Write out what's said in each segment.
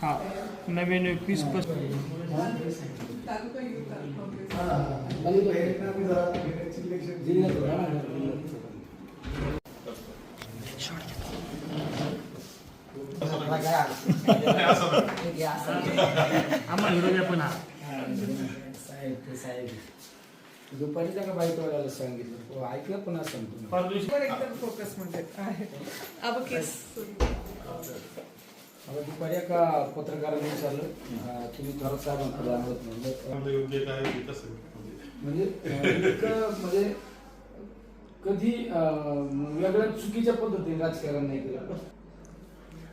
हा नव्याण्णव एकवीस आम्हाला विरोधी पण हा साहेब ते साहेब दुपारीच्या का बाईकवाल्याला सांगितलं तो ऐकलं पण परदेशी एकदम फोकसमध्ये आहे आता दुपारी एका पत्रकाराने विचारलं तुम्ही थोडं साहेबांकडे आणत म्हणलं योग्य काय. म्हणजे इतकं म्हणजे कधी वेगळ्या चुकीच्या पद्धतीने राजकारण नाही केलं.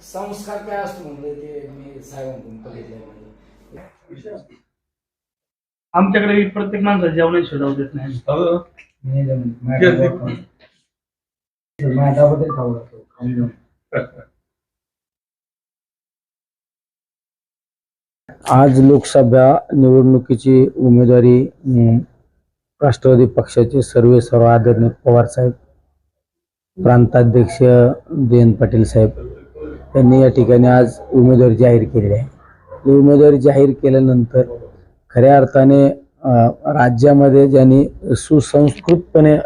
संस्कार काय असतो म्हणलं ते मी साहेबांकडून बघितलंय म्हणजे आमच्याकडे प्रत्येक माणसाला जेवणाची सुविधा देत नाही. माझ्याबद्दल खाऊ लागतो आज लोकसभा निवडणुकीची उमेदवारी राष्ट्रवादी पक्षाचे सर्वे सर्व आदरणीय पवार साहेब प्रांताध्यक्ष जयंत पाटील साहेब यांनी या ठिकाणी आज उमेदवारी जाहीर केलेली आहे. ही उमेदवारी जाहीर केल्यानंतर खऱ्या अर्थाने राज्यामध्ये ज्यांनी सुसंस्कृतपणे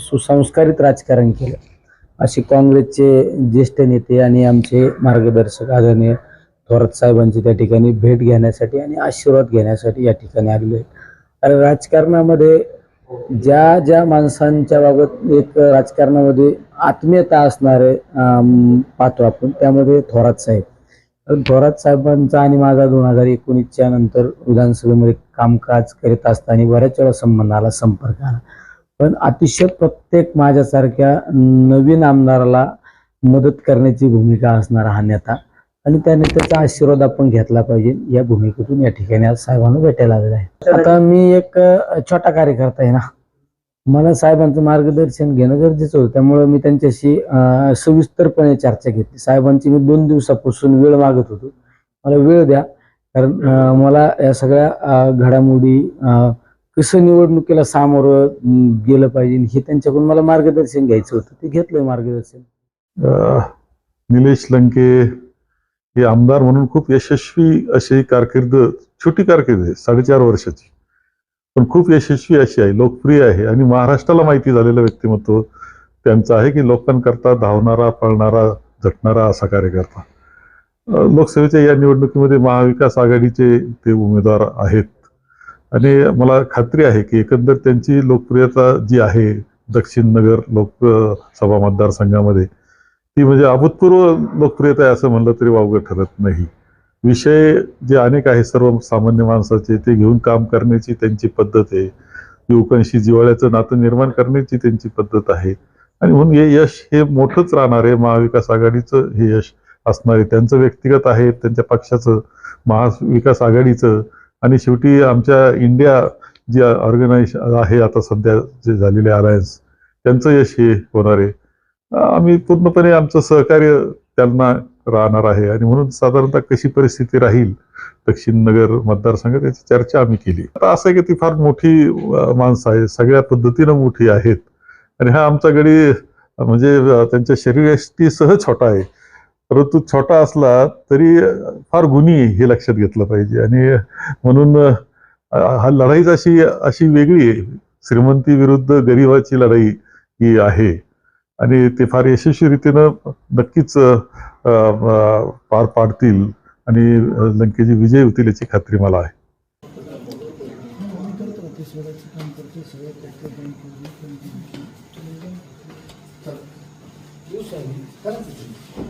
सुसंस्कारित राजकारण केलं असे काँग्रेसचे ज्येष्ठ नेते आणि आमचे मार्गदर्शक आदरणीय थोरात साहेबांची त्या ठिकाणी भेट घेण्यासाठी आणि आशीर्वाद घेण्यासाठी या ठिकाणी आलेलो आहे. कारण राजकारणामध्ये ज्या ज्या माणसांच्या बाबत एक राजकारणामध्ये आत्मीयता असणारे पाहतो आपण त्यामध्ये थोरात साहेब. तर थोरात साहेबांचा आणि माझा दोन हजार एकोणीसच्या नंतर विधानसभेमध्ये कामकाज करीत असताना बऱ्याच वेळा संबंध आला संपर्क आला. पण अतिशय प्रत्येक माझ्यासारख्या नवीन आमदाराला मदत करण्याची भूमिका असणारा हा नेता आणि त्याने त्याचा आशीर्वाद आपण घेतला पाहिजे या भूमिकेतून या ठिकाणी आज साहेबांना भेटायला आलेला आहे. आता मी एक छोटा कार्यकर्ता आहे ना. मला साहेबांचं मार्गदर्शन घेणं गरजेचं होतं. त्यामुळे मी त्यांच्याशी सविस्तरपणे चर्चा घेतली. साहेबांची मी दोन दिवसापासून वेळ मागत होतो. मला वेळ द्या. कारण मला या सगळ्या घडामोडी कसं निवडणुकीला सामोरं गेलं पाहिजे हे त्यांच्याकडून मला मार्गदर्शन घ्यायचं होतं. ते घेतलंय मार्गदर्शन. निलेश लंके हे आमदार म्हणून खूप यशस्वी अशी कारकीर्द छोटी कारकीर्द आहे साडेचार वर्षाची. पण खूप यशस्वी अशी आहे लोकप्रिय आहे आणि महाराष्ट्राला माहिती झालेलं व्यक्तिमत्व त्यांचं आहे की लोकांकरता धावणारा पळणारा झटणारा असा कार्यकर्ता. लोकसभेच्या या निवडणुकीमध्ये महाविकास आघाडीचे ते उमेदवार आहेत. आणि मला खात्री आहे की एकंदर त्यांची लोकप्रियता जी आहे दक्षिण नगर लोकसभा मतदारसंघामध्ये ती म्हणजे अभूतपूर्व लोकप्रियता आहे असं म्हणलं तरी वावगं ठरत नाही. विषय जे अनेक आहे सर्व सामान्य माणसाचे ते घेऊन काम करण्याची त्यांची पद्धत आहे. युवकांशी जिव्हाळ्याचं नातं निर्माण करण्याची त्यांची पद्धत आहे. आणि म्हणून हे यश हे मोठंच राहणार आहे. महाविकास आघाडीचं हे यश असणार आहे. त्यांचं व्यक्तिगत आहे त्यांच्या पक्षाचं महाविकास आघाडीचं. आणि शेवटी आमच्या इंडिया जी ऑर्गनाइज आहे आता सध्या जे झालेले अलायन्स त्यांचं यश हे होणार आहे. आम्ही पूर्णपणे आमचं सहकार्य त्यांना राहणार आहे. आणि म्हणून साधारणतः कशी परिस्थिती राहील दक्षिण नगर मतदारसंघात याची चर्चा आम्ही केली. आता असं आहे की ती फार मोठी माणसं आहे सगळ्या पद्धतीनं मोठी आहेत. आणि हा आमचा गडी म्हणजे त्यांच्या शरीरयष्टीसह छोटा आहे. परंतु छोटा असला तरी फार गुणी आहे हे लक्षात घेतलं पाहिजे. आणि म्हणून हा लढाईच अशी अशी वेगळी आहे. श्रीमंती विरुद्ध गरिबाची लढाई ही आहे. आणि ते फार यशस्वी रीतीनं नक्कीच पार पाडतील आणि लंकेची विजय होतील याची खात्री मला आहे. करा